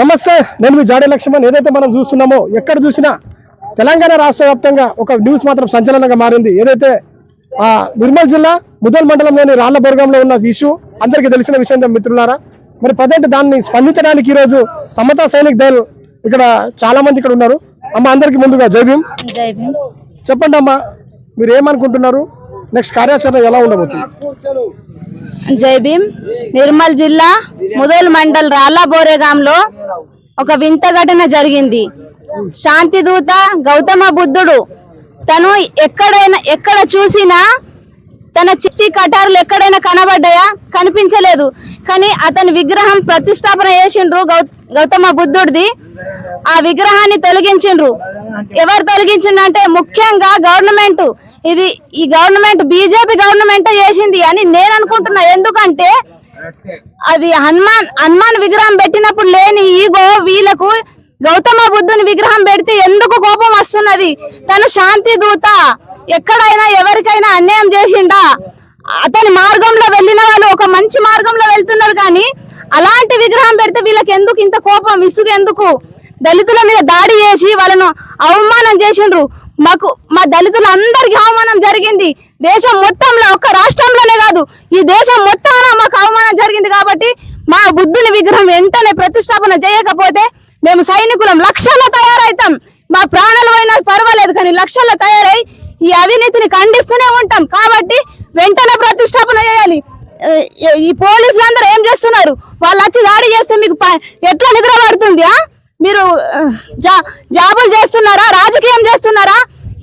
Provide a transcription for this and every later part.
నమస్తే నేను మీ జాడే లక్ష్మణ్. ఏదైతే మనం చూస్తున్నామో ఎక్కడ చూసినా తెలంగాణ రాష్ట్ర వ్యాప్తంగా ఒక న్యూస్ మాత్రం సంచలనంగా మారింది. ఏదైతే ఆ నిర్మల్ జిల్లా ముదల్ మండలంలోని రాళ్ళబొర్గంలో ఉన్న ఇష్యూ అందరికీ తెలిసిన విషయం మిత్రులారా మరి ప్రజెంట్ దాన్ని స్పందించడానికి ఈరోజు సమతా సైనిక్ దళ్ ఇక్కడ చాలా మంది ఇక్కడ ఉన్నారు. అమ్మ అందరికి ముందుగా జై భీమ్. జై భీమ్. చెప్పండి అమ్మా మీరు ఏమనుకుంటున్నారు? నెక్స్ట్ కార్యాచరణ ఎలా ఉండబోతుంది? జై భీమ్. నిర్మల్ జిల్లా ముదల్ మండల్ రాళ్ళబోరేగాంలో ఒక వింత ఘటన జరిగింది. శాంతిదూత గౌతమ బుద్ధుడు తను ఎక్కడైనా ఎక్కడ చూసినా తన చిట్టి కటారులు ఎక్కడైనా కనబడ్డాయా? కనిపించలేదు. కానీ అతని విగ్రహం ప్రతిష్టాపన చేసిండ్రు గౌతమ బుద్ధుడిది. ఆ విగ్రహాన్ని తొలగించిండ్రు. ఎవరు తొలగించిండ్రు ముఖ్యంగా గవర్నమెంట్. ఇది ఈ గవర్నమెంట్ బీజేపీ గవర్నమెంట్ చేసింది అని నేను అనుకుంటున్నా. ఎందుకంటే అది హనుమాన్ హనుమాన్ విగ్రహం పెట్టినప్పుడు లేని ఈగో వీళ్ళకు గౌతమ బుద్ధుని విగ్రహం పెడితే ఎందుకు కోపం వస్తున్నది? తను శాంతి దూత. ఎక్కడైనా ఎవరికైనా అన్యాయం చేసిండా? అతని మార్గంలో వెళ్ళిన వాళ్ళు ఒక మంచి మార్గంలో వెళ్తున్నారు కానీ అలాంటి విగ్రహం పెడితే వీళ్ళకి ఎందుకు ఇంత కోపం విసుగు ఎందుకు? దళితుల మీద దాడి చేసి వాళ్ళను అవమానం చేసిండ్రు. మాకు మా దళితులందరికీ అవమానం జరిగింది. దేశం మొత్తంలో ఒక్క రాష్ట్రంలోనే కాదు ఈ దేశం మొత్తాన మాకు అవమానం జరిగింది కాబట్టి మా బుద్ధుని విగ్రహం వెంటనే ప్రతిష్టాపన చేయకపోతే మేము సైనికులం లక్షల్లో తయారవుతాం మా ప్రాణాలు పోయినా పర్వాలేదు కానీ లక్షల్లో తయారై ఈ అవినీతిని ఖండిస్తూనే ఉంటాం. కాబట్టి వెంటనే ప్రతిష్టాపన చేయాలి. ఈ పోలీసులు అందరూ ఏం చేస్తున్నారు? వాళ్ళు వచ్చి దాడి చేస్తే మీకు ప- ఎట్లా నిద్ర పడుతుంది ఆ? మీరు జా జాబులు చేస్తున్నారా? రాజకీయం చేస్తున్నారా?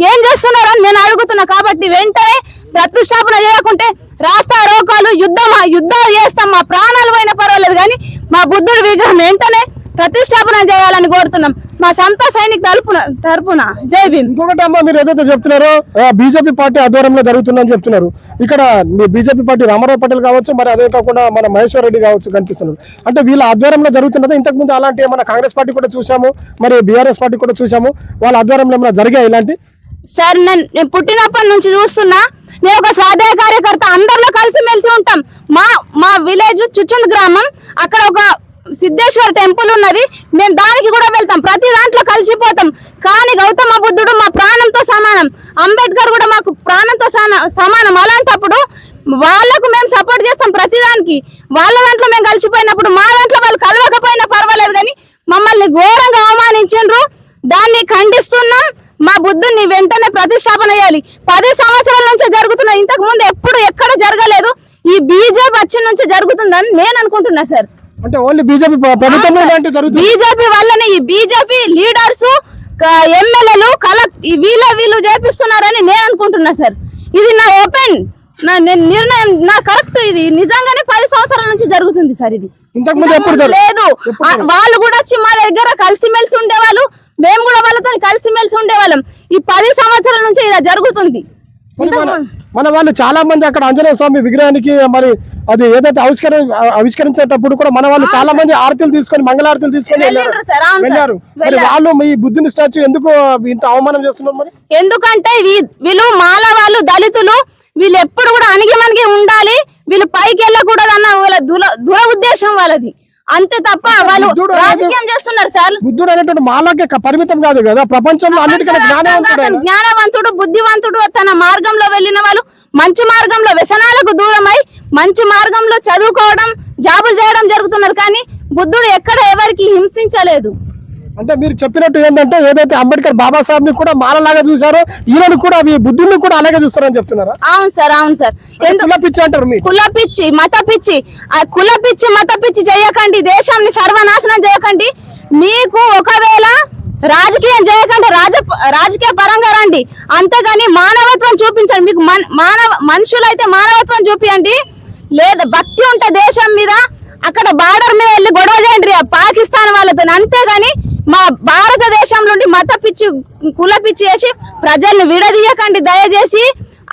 ఏం చేస్తున్నారా అని నేను అడుగుతున్నా కాబట్టి వెంటనే ప్రతిష్టాపన చేయకుంటే రాస్తా రోకాలు యుద్ధమా యుద్ధాలు చేస్తాం మా ప్రాణాలు పోయిన పర్వాలేదు కానీ మా బుద్ధుడి విగ్రహం వెంటనే ప్రతిష్టాపన చేయాలని కోరుతున్నాం. మా సంత సైనిక తరపున తరపున. జై భీమ్. ఇంకొకటి అమ్మ మీరు ఏదైతే చెప్తున్నారో బీజేపీ పార్టీ ఆధ్వర్యంలో జరుగుతుందని చెప్తున్నారు. ఇక్కడ మీ బీజేపీ పార్టీ రామారావు పటేల్ కావచ్చు మరి అదే కాకుండా మన మహేశ్వర్ రెడ్డి కావచ్చు కనిపిస్తున్నారు. అంటే వీళ్ళ ఆధ్వర్యంలో జరుగుతున్నది ఇంతకు ముందు అలాంటి ఏమైనా కాంగ్రెస్ పార్టీ కూడా చూసాము మరి బీఆర్ఎస్ పార్టీ కూడా చూసాము వాళ్ళ ఆధ్వర్యంలో ఏమైనా జరిగాయి ఇలాంటి? సార్ నేను నేను పుట్టినప్పటి నుంచి చూస్తున్నా నేను ఒక స్వాధ్యాయ కార్యకర్త అందరిలో కలిసి మెలిసి ఉంటాం. మా మా విలేజ్ చుచుంద్ గ్రామం అక్కడ ఒక సిద్ధేశ్వర టెంపుల్ ఉన్నది. మేము దానికి కూడా వెళ్తాం. ప్రతి దాంట్లో కలిసిపోతాం. కానీ గౌతమ బుద్ధుడు మా ప్రాణంతో సమానం. అంబేద్కర్ కూడా మాకు ప్రాణంతో సమానం. అలాంటప్పుడు వాళ్ళకు మేము సపోర్ట్ చేస్తాం ప్రతి దానికి. వాళ్ళ దాంట్లో మేము కలిసిపోయినప్పుడు మా దాంట్లో వాళ్ళు కలవకపోయినా పర్వాలేదు కానీ మమ్మల్ని ఘోరంగా అవమానించిండ్రు. దాన్ని ఖండిస్తున్నాం మా బుద్ధుని వెంటనే ప్రతిష్టాపన చేయాలి. పది సంవత్సరాల నుంచి జరుగుతున్న ఇంతకు ముందు ఎప్పుడు ఎక్కడ జరగలేదు. ఈ బీజేపీ వచ్చిన నుంచి జరుగుతుందని నేను అనుకుంటున్నా సార్. అంటే ఓన్లీ బీజేపీ జరుగుతుంది. బీజేపీ వల్లనే ఈ బీజేపీ లీడర్స్ ఎమ్మెల్యేలు కల ఈ వీళ్ళ వీళ్ళు చేపిస్తున్నారని నేను అనుకుంటున్నా సార్. ఇది నా ఓపెన్ నా నిర్ణయం నా కరెక్ట్ ఇది. నిజంగానే పది సంవత్సరాల నుంచి జరుగుతుంది సార్ ఇది. ఇంతకు ముందు లేదు. వాళ్ళు కూడా వచ్చి మా దగ్గర కలిసిమెలిసి ఉండేవాళ్ళు. మేము కూడా వాళ్ళతో కలిసిమెలిసి ఉండేవాళ్ళం. ఈ పది సంవత్సరాల నుంచి ఇలా జరుగుతుంది. మన వాళ్ళు చాలా మంది అక్కడ ఆంజనేయ స్వామి విగ్రహానికి మరి అది ఏదైతే ఆవిష్కర ఆవిష్కరించేటప్పుడు కూడా మన వాళ్ళు చాలా మంది ఆరతులు తీసుకొని మంగళారతులు తీసుకొని వెళ్ళారు. మరి. వాళ్ళు మీ బుద్ధుని స్టాచ్యూ ఎందుకు ఇంత అవమానం చేస్తున్నారు మరి? ఎందుకంటే వీళ్ళు మాల వాళ్ళు దళితులు వీళ్ళు ఎప్పుడు కూడా అణిగి మనిగి ఉండాలి వీళ్ళు పైకి వెళ్ళకూడదు అన్న వాళ్ళ దుర దుర ఉద్దేశం వాళ్ళది. అంతే తప్ప వాళ్ళు రాజకీయం చేస్తున్నారు సార్. బుద్ధుడు అనేటువంటి మాలకే పరిమితం కాదు కదా. ప్రపంచంలో అన్నిటికన్నా జ్ఞానవంతుడు జ్ఞానవంతుడు బుద్ధివంతుడు తన మార్గంలో వెళ్ళిన వాళ్ళు. మంచి మార్గంలో వ్యసనాలకు దూరమై మంచి మార్గంలో చదువుకోవడం జాబులు చేయడం జరుగుతున్నారు కానీ బుద్ధుడు ఎక్కడ ఎవరికి హింసించలేదు. అంటే మీరు చెప్పినట్టు ఏంటంటే ఏదైతే అంబేద్కర్ బాబాసాహెబ్ని కూడా మాలలాగా చూసారో ఈయనను కూడా మీ బుద్ధుడిని కూడా అలాగే చూస్తారని చెప్తున్నారా? అవును సార్ అవును సార్. కుల పిచ్చి అంటారు మీరు. కుల పిచ్చి మత పిచ్చి. ఆ కుల పిచ్చి మత పిచ్చి చేయకండి దేశాన్ని సర్వనాశనం చేయకండి. మీకు ఒకవేళ రాజకీయం చేయకుండా రాజ రాజకీయ పరంగా రండి. అంతేగాని మానవత్వం చూపించండి. మీకు మన మానవ మనుషులైతే మానవత్వం చూపించండి లేదా భక్తి ఉంటే దేశం మీద అక్కడ బార్డర్ మీద వెళ్ళి గొడవ చేయండి. పాకిస్తాన్ వాళ్ళతో. అంతేగాని మా భారతదేశం నుండి మత పిచ్చి కుల పిచ్చి చేసి ప్రజల్ని విడదీయకండి. దయచేసి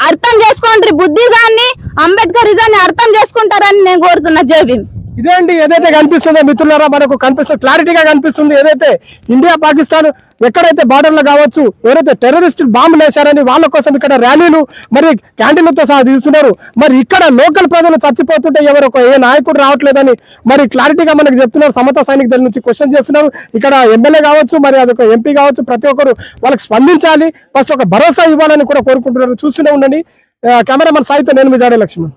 అర్థం చేసుకోండి బుద్ధిజాన్ని అంబేద్కరిజాన్ని అర్థం చేసుకుంటారు. నేను కోరుతున్నా జై ఇదేంటి? ఇదే అండి ఏదైతే కనిపిస్తుందో మిత్రులారా మనకు కనిపిస్తుంది క్లారిటీగా కనిపిస్తుంది. ఏదైతే ఇండియా పాకిస్తాన్ ఎక్కడైతే బార్డర్లో కావచ్చు ఎవరైతే టెర్రరిస్ట్ బాంబులు వేశారని వాళ్ళ కోసం ఇక్కడ ర్యాలీలు మరి క్యాంటీన్లతో సహా తీస్తున్నారు. మరి ఇక్కడ లోకల్ ప్రజలు చచ్చిపోతుంటే ఎవరు ఒక ఏ నాయకుడు రావట్లేదని మరి క్లారిటీగా మనకు చెప్తున్నారు. సమత సైనిక దళ నుంచి క్వశ్చన్ చేస్తున్నారు. ఇక్కడ ఎమ్మెల్యే కావచ్చు మరి అదొక ఎంపీ కావచ్చు ప్రతి ఒక్కరు వాళ్ళకి స్పందించాలి. ఫస్ట్ ఒక భరోసా ఇవ్వాలని కూడా కోరుకుంటున్నారు. చూస్తూనే ఉండండి. కెమెరామన్ సాయితో నేను మీ జాడే లక్ష్మణ్.